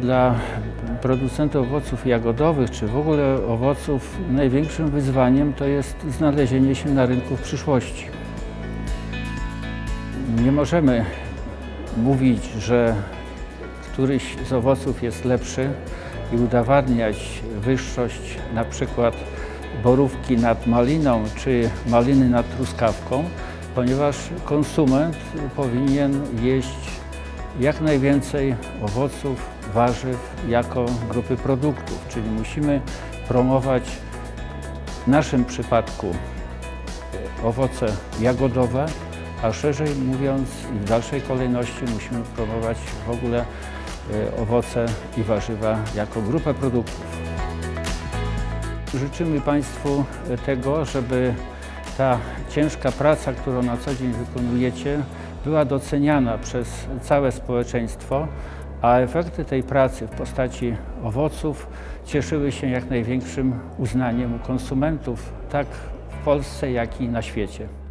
Dla producentów owoców jagodowych, czy w ogóle owoców, największym wyzwaniem to jest znalezienie się na rynku w przyszłości. Nie możemy mówić, że któryś z owoców jest lepszy i udowadniać wyższość na przykład borówki nad maliną czy maliny nad truskawką, ponieważ konsument powinien jeść jak najwięcej owoców, warzyw jako grupy produktów, czyli musimy promować w naszym przypadku e, owoce jagodowe, a szerzej mówiąc i w dalszej kolejności musimy promować w ogóle e, owoce i warzywa jako grupę produktów. Życzymy Państwu tego, żeby ta ciężka praca, którą na co dzień wykonujecie, była doceniana przez całe społeczeństwo, a efekty tej pracy w postaci owoców cieszyły się jak największym uznaniem u konsumentów, tak w Polsce, jak i na świecie.